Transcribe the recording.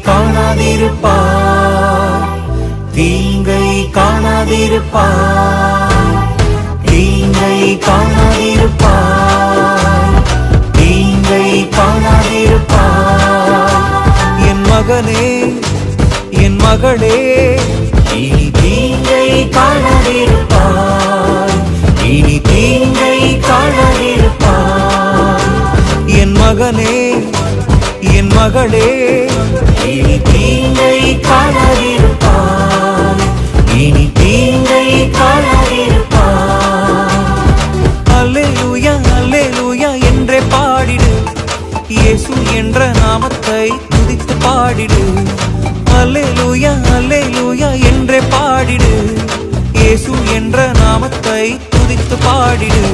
காணாதிருப்பார். தீங்கை காணாதிருப்பார். தீங்கை காணாதிருப்பார். தீங்கை காணாதிருப்பார். என் மகனே என் மகளே இனி தீங்கை காணாதிருப்பார். இனி தீங்கை காணாதிருப்பார். என் மகனே என் மகளே இனி தீங்கை காணாதிருப்பார் இனி தீங்கை காணாதிருப்பார் அல்லேலூயா அல்லேலூயா என்றே பாடிடு. இயேசு என்ற நாமத்தை துதித்து பாடிடு. அல்லேலூயா அல்லேலூயா என்றே பாடிடு. இயேசு என்ற நாமத்தை துதித்து பாடிடு.